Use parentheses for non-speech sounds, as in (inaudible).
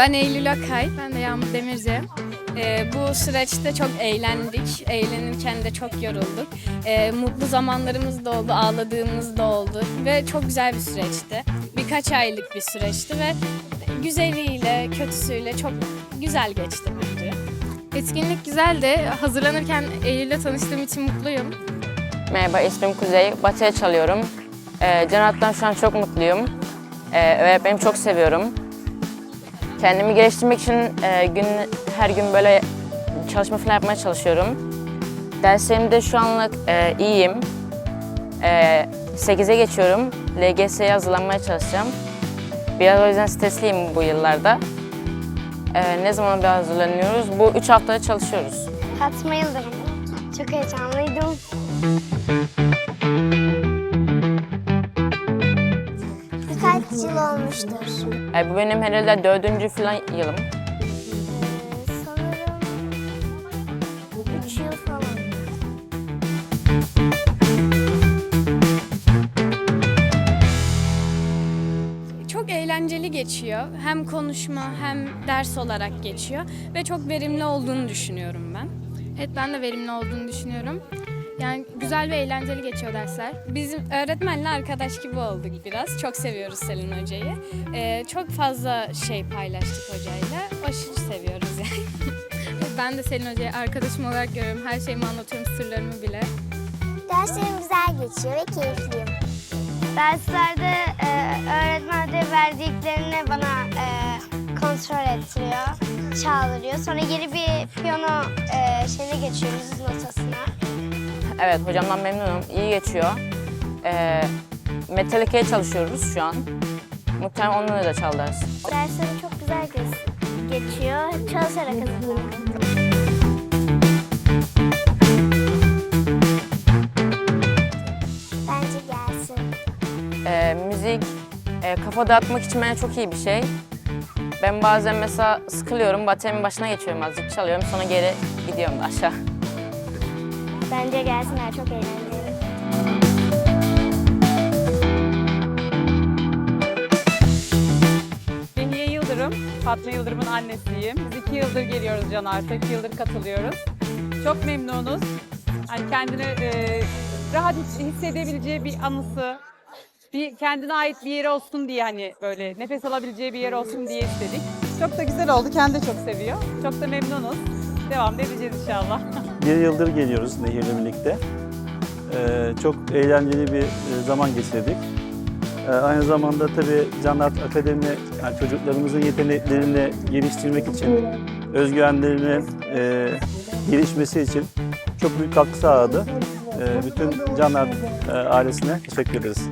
Ben Eylül Akay. Ben de Yağmur Demirci. Ee, bu süreçte çok eğlendik. Eğlenirken de çok yorulduk. Ee, mutlu zamanlarımız da oldu, ağladığımız da oldu. Ve çok güzel bir süreçti. Birkaç aylık bir süreçti ve güzeliyle, kötüsüyle çok güzel geçti bence. Etkinlik güzeldi. Hazırlanırken Eylül'le tanıştığım için mutluyum. Merhaba, ismim Kuzey. Batı'ya çalıyorum. Ee, Cenat'tan şu an çok mutluyum. Ee, öğretmenimi çok seviyorum. Kendimi geliştirmek için e, gün her gün böyle çalışma falan yapmaya çalışıyorum. Derslerimde şu anlık e, iyiyim. E, 8'e geçiyorum. LGS'ye hazırlanmaya çalışacağım. Biraz o yüzden stresliyim bu yıllarda. E, ne zaman bir hazırlanıyoruz? Bu 3 haftada çalışıyoruz. Fatma Yıldırım. Çok heyecanlıydım. E, bu benim herhalde dördüncü falan yılım. Sanırım 3 yıl falan. Çok eğlenceli geçiyor. Hem konuşma hem ders olarak geçiyor ve çok verimli olduğunu düşünüyorum ben. Evet ben de verimli olduğunu düşünüyorum. Yani güzel ve eğlenceli geçiyor dersler. Bizim öğretmenle arkadaş gibi olduk biraz. Çok seviyoruz Selin Hoca'yı. Ee, çok fazla şey paylaştık hocayla. Aşırı seviyoruz yani. (laughs) ben de Selin Hoca'yı arkadaşım olarak görüyorum. Her şeyimi anlatıyorum, sırlarımı bile. Derslerim güzel geçiyor ve keyifliyim. Derslerde e, öğretmen ödev verdiklerini bana e, kontrol ettiriyor, çaldırıyor. Sonra geri bir piyano e, şeyine geçiyoruz notasına. Evet, hocamdan memnunum. İyi geçiyor. Ee, Metallica'ya çalışıyoruz şu an. Muhtemelen onunla da çal ders. Derslerim çok güzel geç- geçiyor. Çalışarak hazırlanıyorum. Bence gelsin. Ee, müzik e, kafa dağıtmak için bence çok iyi bir şey. Ben bazen mesela sıkılıyorum, baterimin başına geçiyorum azıcık çalıyorum sonra geri gidiyorum da aşağı. Bence gelsinler çok eğlenceli. Beniye Yıldırım, Fatma Yıldırım'ın annesiyim. Biz iki yıldır geliyoruz Can Art'a, iki yıldır katılıyoruz. Çok memnunuz. Yani kendini e, rahat his- hissedebileceği bir anısı, bir kendine ait bir yeri olsun diye hani böyle nefes alabileceği bir yer olsun diye istedik. Çok da güzel oldu, kendi çok seviyor. Çok da memnunuz. Devam edeceğiz inşallah. (laughs) Bir yıldır geliyoruz Nehir'le birlikte. Ee, çok eğlenceli bir e, zaman geçirdik. Ee, aynı zamanda tabii Canat Akademi yani çocuklarımızın yeteneklerini geliştirmek için, özgüvenlerini e, gelişmesi için çok büyük katkı sağladı. Ee, bütün Canat e, ailesine teşekkür ederiz.